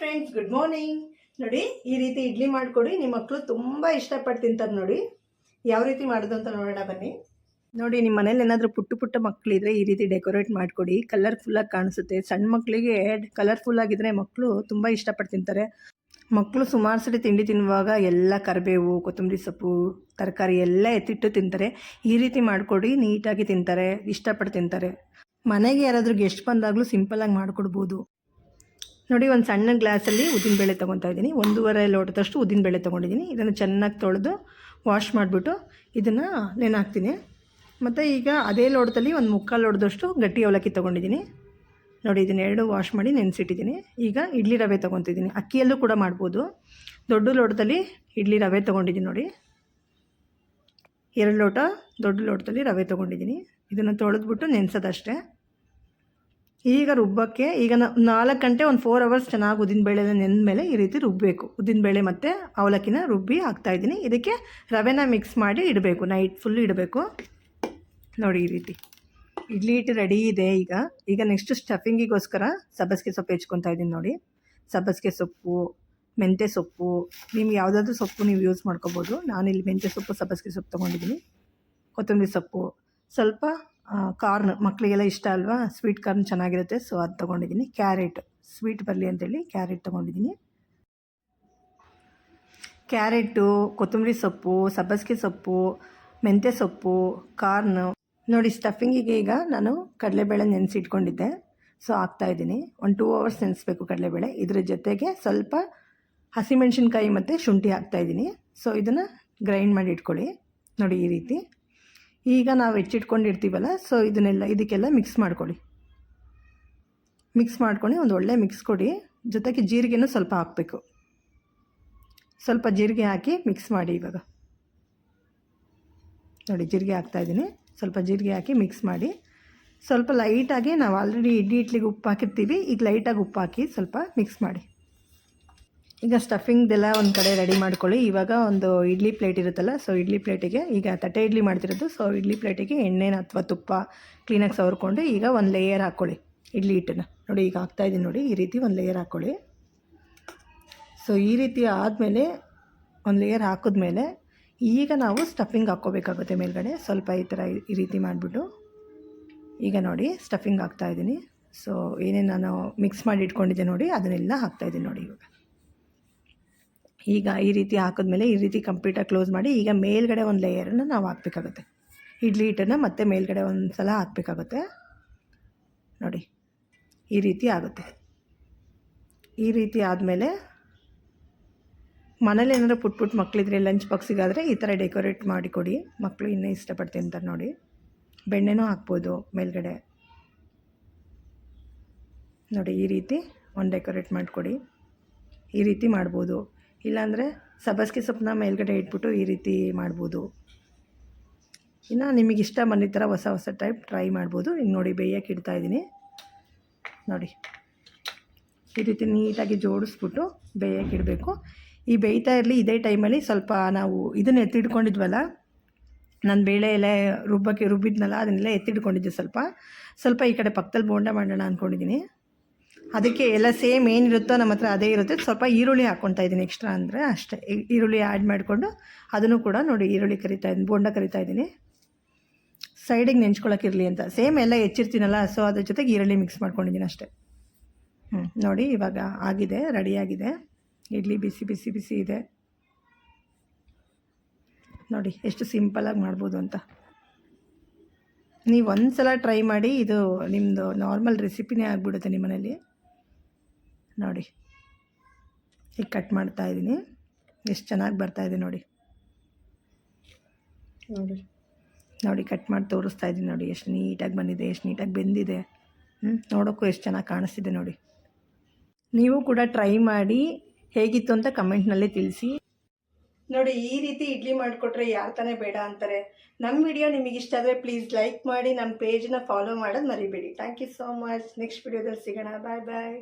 Friends good morning ನೋಡಿ, ಈ ರೀತಿ ಇಡ್ಲಿ ಮಾಡಿಕೊಡಿ. ನಿಮ್ಮ ಮಕ್ಕಳು ತುಂಬ ಇಷ್ಟಪಟ್ಟು ತಿಂತಾರೆ ನೋಡಿ. ಯಾವ ರೀತಿ ಮಾಡೋದು ಅಂತ ನೋಡೋಣ ಬನ್ನಿ. ನೋಡಿ ನಿಮ್ಮ ಮನೇಲಿ ಏನಾದರೂ ಪುಟ್ಟ ಪುಟ್ಟ ಮಕ್ಕಳಿದ್ರೆ ಈ ರೀತಿ ಡೆಕೋರೇಟ್ ಮಾಡಿಕೊಡಿ. ಕಲರ್ಫುಲ್ಲಾಗಿ ಕಾಣಿಸುತ್ತೆ. ಸಣ್ಣ ಮಕ್ಕಳಿಗೆ ಕಲರ್ಫುಲ್ ಆಗಿದ್ರೆ ಮಕ್ಕಳು ತುಂಬ ಇಷ್ಟಪಟ್ಟು ತಿಂತಾರೆ. ಮಕ್ಕಳು ಸುಮಾರು ಸರಿ ತಿಂಡಿ ತಿನ್ನುವಾಗ ಎಲ್ಲ ಕರಿಬೇವು, ಕೊತ್ತಂಬರಿ ಸೊಪ್ಪು, ತರಕಾರಿ ಎಲ್ಲ ಎತ್ತಿಟ್ಟು ತಿಂತಾರೆ. ಈ ರೀತಿ ಮಾಡಿಕೊಡಿ, ನೀಟಾಗಿ ತಿಂತಾರೆ, ಇಷ್ಟಪಟ್ಟು ತಿಂತಾರೆ. ಮನೆಗೆ ಯಾರಾದರೂ ಗೆಸ್ಟ್ ಬಂದಾಗಲೂ ಸಿಂಪಲ್ಲಾಗಿ ಮಾಡಿಕೊಡ್ಬೋದು. ನೋಡಿ, ಒಂದು ಸಣ್ಣ ಗ್ಲಾಸಲ್ಲಿ ಉದ್ದಿನಬೇಳೆ ತೊಗೊತಾ ಇದ್ದೀನಿ. ಒಂದೂವರೆ ಲೋಟದಷ್ಟು ಉದ್ದಿನಬೇಳೆ ತೊಗೊಂಡಿದ್ದೀನಿ. ಇದನ್ನು ಚೆನ್ನಾಗಿ ತೊಳೆದು ವಾಶ್ ಮಾಡಿಬಿಟ್ಟು ಇದನ್ನು ನೆನೆ ಮತ್ತು ಈಗ ಅದೇ ಲೋಟದಲ್ಲಿ ಒಂದು ಮುಕ್ಕಾಲು ಲೋಟದಷ್ಟು ಗಟ್ಟಿ ಅವಲಕ್ಕಿ ತೊಗೊಂಡಿದ್ದೀನಿ. ನೋಡಿ, ಇದನ್ನ ಎರಡು ವಾಶ್ ಮಾಡಿ ನೆನೆಸಿಟ್ಟಿದ್ದೀನಿ. ಈಗ ಇಡ್ಲಿ ರವೆ ತೊಗೊತಿದ್ದೀನಿ. ಅಕ್ಕಿಯಲ್ಲೂ ಕೂಡ ಮಾಡ್ಬೋದು. ದೊಡ್ಡ ಲೋಟದಲ್ಲಿ ಇಡ್ಲಿ ರವೆ ತೊಗೊಂಡಿದ್ದೀನಿ ನೋಡಿ. ಎರಡು ಲೋಟ ದೊಡ್ಡ ಲೋಟದಲ್ಲಿ ರವೆ ತೊಗೊಂಡಿದ್ದೀನಿ. ಇದನ್ನು ತೊಳೆದ್ಬಿಟ್ಟು ನೆನೆಸೋದಷ್ಟೇ. ಈಗ ರುಬ್ಬಕ್ಕೆ ಈಗ ನಾಲ್ಕು ಗಂಟೆ ಒಂದು ಫೋರ್ ಅವರ್ಸ್ ಚೆನ್ನಾಗಿ ಉದ್ದಿನಬೇಳೆನ ನೆಂದ ಮೇಲೆ ಈ ರೀತಿ ರುಬ್ಬಬೇಕು ಉದ್ದಿನಬೇಳೆ ಮತ್ತು ಅವಲಕ್ಕಿನ ರುಬ್ಬಿ ಹಾಕ್ತಾಯಿದ್ದೀನಿ ಇದಕ್ಕೆ ರವೆನ ಮಿಕ್ಸ್ ಮಾಡಿ ಇಡಬೇಕು. ನೈಟ್ ಫುಲ್ ಇಡಬೇಕು. ನೋಡಿ ಈ ರೀತಿ. ಇಡ್ಲಿ ಇಟ್ಟು ರೆಡಿ ಇದೆ ಈಗ. ಈಗ ನೆಕ್ಸ್ಟ್ ಸ್ಟಫಿಂಗಿಗೋಸ್ಕರ ಸಬ್ಬಸಿಗೆ ಸೊಪ್ಪು ಹೆಚ್ಕೊತಾ ಇದ್ದೀನಿ ನೋಡಿ. ಸಬ್ಬಸಿಗೆ ಸೊಪ್ಪು, ಮೆಂತ್ಯ ಸೊಪ್ಪು, ನಿಮ್ಗೆ ಯಾವುದಾದ್ರೂ ಸೊಪ್ಪು ನೀವು ಯೂಸ್ ಮಾಡ್ಕೋಬೋದು. ನಾನಿಲ್ಲಿ ಮೆಂತ್ಯ ಸೊಪ್ಪು, ಸಬ್ಬಸಿಗೆ ಸೊಪ್ಪು ತೊಗೊಂಡಿದ್ದೀನಿ. ಕೊತ್ತಂಬರಿ ಸೊಪ್ಪು. ಸ್ವಲ್ಪ ಕಾರ್ನ್ ಮಕ್ಕಳಿಗೆಲ್ಲ ಇಷ್ಟ ಅಲ್ವಾ? ಸ್ವೀಟ್ ಕಾರ್ನ್ ಚೆನ್ನಾಗಿರುತ್ತೆ. ಸೊ ಅದು ತೊಗೊಂಡಿದ್ದೀನಿ. ಕ್ಯಾರೆಟ್ ಸ್ವೀಟ್ ಬರಲಿ ಅಂತೇಳಿ ಕ್ಯಾರೆಟ್ ತೊಗೊಂಡಿದ್ದೀನಿ. ಕ್ಯಾರೆಟು ಕೊತ್ತಂಬರಿ ಸೊಪ್ಪು, ಸಬ್ಬಸಿಗೆ ಸೊಪ್ಪು, ಮೆಂತ್ಯ ಸೊಪ್ಪು, ಕಾರ್ನ್. ನೋಡಿ ಸ್ಟಫಿಂಗಿಗೆ ಈಗ ನಾನು ಕಡಲೆಬೇಳೆ ನೆನೆಸಿಟ್ಕೊಂಡಿದ್ದೆ. ಸೊ ಹಾಕ್ತಾಯಿದ್ದೀನಿ ಒಂದು ಟೂ ಅವರ್ಸ್ ನೆನೆಸ್ಬೇಕು ಕಡಲೆಬೇಳೆ. ಇದ್ರ ಜೊತೆಗೆ ಸ್ವಲ್ಪ ಹಸಿಮೆಣಸಿನ್ಕಾಯಿ ಮತ್ತು ಶುಂಠಿ ಹಾಕ್ತಾಯಿದ್ದೀನಿ ಸೊ ಇದನ್ನು ಗ್ರೈಂಡ್ ಮಾಡಿ ಇಟ್ಕೊಳ್ಳಿ. ನೋಡಿ, ಈ ರೀತಿ. ಈಗ ನಾವು ಹೆಚ್ಚಿಟ್ಕೊಂಡಿರ್ತೀವಲ್ಲ ಸೊ ಇದನ್ನೆಲ್ಲ, ಇದಕ್ಕೆಲ್ಲ ಮಿಕ್ಸ್ ಮಾಡ್ಕೊಳ್ಳಿ. ಮಿಕ್ಸ್ ಮಾಡ್ಕೊಂಡು ಒಂದು ಒಳ್ಳೆ ಮಿಕ್ಸ್ ಕೊಡಿ. ಜೊತೆಗೆ ಜೀರಿಗೆನೂ ಸ್ವಲ್ಪ ಹಾಕಬೇಕು. ಸ್ವಲ್ಪ ಜೀರಿಗೆ ಹಾಕಿ ಮಿಕ್ಸ್ ಮಾಡಿ ಇವಾಗ. ನೋಡಿ, ಜೀರಿಗೆ ಹಾಕ್ತಾಯಿದ್ದೀನಿ ಸ್ವಲ್ಪ ಜೀರಿಗೆ ಹಾಕಿ ಮಿಕ್ಸ್ ಮಾಡಿ. ಸ್ವಲ್ಪ ಲೈಟಾಗಿ ನಾವು ಆಲ್ರೆಡಿ ಇಡ್ಲಿ, ಇಡ್ಲಿಗೆ ಉಪ್ಪು ಹಾಕಿರ್ತೀವಿ. ಈಗ ಲೈಟಾಗಿ ಉಪ್ಪು ಹಾಕಿ ಸ್ವಲ್ಪ ಮಿಕ್ಸ್ ಮಾಡಿ. ಈಗ ಸ್ಟಫಿಂಗ್ದೆಲ್ಲ ಒಂದು ಕಡೆ ರೆಡಿ ಮಾಡ್ಕೊಳ್ಳಿ. ಇವಾಗ ಒಂದು ಇಡ್ಲಿ ಪ್ಲೇಟ್ ಇರುತ್ತಲ್ಲ ಸೊ ಇಡ್ಲಿ ಪ್ಲೇಟಿಗೆ ಈಗ ತಟ್ಟೆ ಇಡ್ಲಿ ಮಾಡ್ತಿರೋದು. ಸೊ ಇಡ್ಲಿ ಪ್ಲೇಟಿಗೆ ಎಣ್ಣೆನ ಅಥವಾ ತುಪ್ಪ ಕ್ಲೀನಾಗಿ ಸವರ್ಕೊಂಡು ಈಗ ಒಂದು ಲೇಯರ್ ಹಾಕ್ಕೊಳ್ಳಿ ಇಡ್ಲಿ ಹಿಟ್ಟನ್ನು. ನೋಡಿ ಈಗ ಹಾಕ್ತಾಯಿದ್ದೀನಿ ನೋಡಿ, ಈ ರೀತಿ ಒಂದು ಲೇಯರ್ ಹಾಕ್ಕೊಳ್ಳಿ ಸೊ ಈ ರೀತಿ ಆದಮೇಲೆ ಒಂದು ಲೇಯರ್ ಹಾಕಿದ್ಮೇಲೆ ಈಗ ನಾವು ಸ್ಟಫಿಂಗ್ ಹಾಕ್ಕೋಬೇಕಾಗುತ್ತೆ ಮೇಲ್ಗಡೆ. ಸ್ವಲ್ಪ ಈ ಥರ ಈ ರೀತಿ ಮಾಡಿಬಿಟ್ಟು. ಈಗ ನೋಡಿ ಸ್ಟಫಿಂಗ್ ಹಾಕ್ತಾಯಿದ್ದೀನಿ ಸೊ ಏನೇನು ನಾನು ಮಿಕ್ಸ್ ಮಾಡಿ ಇಟ್ಕೊಂಡಿದ್ದೆ ನೋಡಿ, ಅದನ್ನೆಲ್ಲ ಹಾಕ್ತಾಯಿದ್ದೀನಿ ನೋಡಿ ಇವಾಗ. ಈಗ ಈ ರೀತಿ ಹಾಕಿದ್ಮೇಲೆ ಈ ರೀತಿ ಕಂಪ್ಲೀಟಾಗಿ ಕ್ಲೋಸ್ ಮಾಡಿ ಈಗ ಮೇಲ್ಗಡೆ ಒಂದು ಲೇಯರನ್ನು ನಾವು ಹಾಕಬೇಕಾಗುತ್ತೆ. ಇಡ್ಲಿ ಹಿಟ್ಟನ್ನು ಮತ್ತೆ ಮೇಲ್ಗಡೆ ಒಂದು ಸಲ ಹಾಕಬೇಕಾಗುತ್ತೆ. ನೋಡಿ, ಈ ರೀತಿ ಆಗುತ್ತೆ. ಈ ರೀತಿ ಆದಮೇಲೆ ಮನೇಲಿ ಏನಾದರೂ ಪುಟ್ ಪುಟ್ ಮಕ್ಕಳಿದ್ರೆ ಲಂಚ್ ಬಾಕ್ಸಿಗಾದರೆ ಈ ಥರ ಡೆಕೋರೇಟ್ ಮಾಡಿ ಕೊಡಿ. ಮಕ್ಕಳು ಇನ್ನೂ ಇಷ್ಟಪಡ್ತೀನಿ ತಿಂತಾರೆ ನೋಡಿ. ಬೆಣ್ಣೆನೂ ಹಾಕ್ಬೋದು ಮೇಲ್ಗಡೆ. ನೋಡಿ, ಈ ರೀತಿ ಒಂದು ಡೆಕೋರೇಟ್ ಮಾಡಿಕೊಡಿ. ಈ ರೀತಿ ಮಾಡ್ಬೋದು. ಇಲ್ಲಾಂದರೆ ಸಬ್ಬಸ್ಗೆ ಸೊಪ್ಪನ್ನ ಮೇಲ್ಗಡೆ ಇಟ್ಬಿಟ್ಟು ಈ ರೀತಿ ಮಾಡ್ಬೋದು. ಇನ್ನು ನಿಮಗೆ ಇಷ್ಟ ಬಂದಿದ್ದ ಥರ ಹೊಸ ಹೊಸ ಟೈಪ್ ಟ್ರೈ ಮಾಡ್ಬೋದು. ಹಿಂಗೆ ನೋಡಿ ಬೇಯಕ್ಕೆ ಇಡ್ತಾಯಿದ್ದೀನಿ ನೋಡಿ. ಈ ರೀತಿ ನೀಟಾಗಿ ಜೋಡಿಸ್ಬಿಟ್ಟು ಬೇಯಕ್ಕೆ ಇಡಬೇಕು ಈ ಬೇಯ್ತಾ ಇರಲಿ ಇದೇ ಟೈಮಲ್ಲಿ ಸ್ವಲ್ಪ ನಾವು ಇದನ್ನು ಎತ್ತಿಡ್ಕೊಂಡಿದ್ವಲ್ಲ ನಾನು ಬೇಳೆ ಎಲ್ಲ ರುಬ್ಬಕ್ಕೆ ರುಬ್ಬಿದ್ನಲ್ಲ, ಅದನ್ನೆಲ್ಲ ಎತ್ತಿಡ್ಕೊಂಡಿದ್ದೆ ಸ್ವಲ್ಪ. ಸ್ವಲ್ಪ ಈ ಕಡೆ ಪಕ್ಕದಲ್ಲಿ ಬೋಂಡ ಮಾಡೋಣ ಅಂದ್ಕೊಂಡಿದ್ದೀನಿ ಅದಕ್ಕೆ ಎಲ್ಲ ಸೇಮ್ ಏನಿರುತ್ತೋ ನಮ್ಮ ಹತ್ರ ಅದೇ ಇರುತ್ತೆ. ಸ್ವಲ್ಪ ಈರುಳ್ಳಿ ಹಾಕ್ಕೊತಾ ಇದ್ದೀನಿ ಎಕ್ಸ್ಟ್ರಾ ಅಂದರೆ ಅಷ್ಟೇ. ಈರುಳ್ಳಿ ಆ್ಯಡ್ ಮಾಡಿಕೊಂಡು ಅದನ್ನು ಕೂಡ ನೋಡಿ ಈರುಳ್ಳಿ ಕರಿತಾ ಇದ್ದೀನಿ ಬೋಂಡ ಕರಿತಾ ಇದ್ದೀನಿ. ಸೈಡಿಗೆ ನೆಂಚ್ಕೊಳಕ್ಕಿರಲಿ ಅಂತ. ಸೇಮ್ ಎಲ್ಲ ಹೆಚ್ಚಿರ್ತೀನಲ್ಲ ಸೊ ಅದ್ರ ಜೊತೆಗೆ ಈರುಳ್ಳಿ ಮಿಕ್ಸ್ ಮಾಡ್ಕೊಂಡಿದ್ದೀನಿ ಅಷ್ಟೇ. ಹ್ಞೂ ನೋಡಿ ಇವಾಗ ಆಗಿದೆ ರೆಡಿಯಾಗಿದೆ ಇಡ್ಲಿ ಬಿಸಿ ಬಿಸಿ ಬಿಸಿ ಇದೆ. ನೋಡಿ, ಎಷ್ಟು ಸಿಂಪಲಾಗಿ ಮಾಡ್ಬೋದು ಅಂತ. ನೀವು ಒಂದು ಸಲ ಟ್ರೈ ಮಾಡಿ ಇದು ನಿಮ್ಮದು ನಾರ್ಮಲ್ ರೆಸಿಪಿನೇ ಆಗಿಬಿಡುತ್ತೆ ನಿಮ್ಮ ಮನೇಲಿ ನೋಡಿ ಈಗ ಕಟ್ ಮಾಡ್ತಾ ಇದ್ದೀನಿ. ಎಷ್ಟು ಚೆನ್ನಾಗಿ ಬರ್ತಾಯಿದೆ ನೋಡಿ. ನೋಡಿ. ನೋಡಿ ಕಟ್ ಮಾಡಿ ತೋರಿಸ್ತಾ ಇದ್ದೀನಿ ನೋಡಿ ಎಷ್ಟು ನೀಟಾಗಿ ಬಂದಿದೆ ಎಷ್ಟು ನೀಟಾಗಿ ಬೆಂದಿದೆ. ಹ್ಞೂ ನೋಡೋಕ್ಕೂ ಎಷ್ಟು ಚೆನ್ನಾಗಿ ಕಾಣಿಸ್ತಿದೆ ನೋಡಿ. ನೀವು ಕೂಡ ಟ್ರೈ ಮಾಡಿ ಹೇಗಿತ್ತು ಅಂತ ಕಮೆಂಟ್ನಲ್ಲೇ ತಿಳಿಸಿ. ನೋಡಿ, ಈ ರೀತಿ ಇಡ್ಲಿ ಮಾಡಿಕೊಟ್ರೆ ಯಾರು ತಾನೇ ಬೇಡ ಅಂತಾರೆ. ನಮ್ಮ ವಿಡಿಯೋ ನಿಮಗೆ ಇಷ್ಟ ಆದರೆ ಪ್ಲೀಸ್ ಲೈಕ್ ಮಾಡಿ ನಮ್ಮ ಪೇಜನ್ನ ಫಾಲೋ ಮಾಡೋದು ಮರಿಬೇಡಿ. Thank you so much next ವಿಡಿಯೋದಲ್ಲಿ ಸಿಗೋಣ. ಬಾಯ್ ಬಾಯ್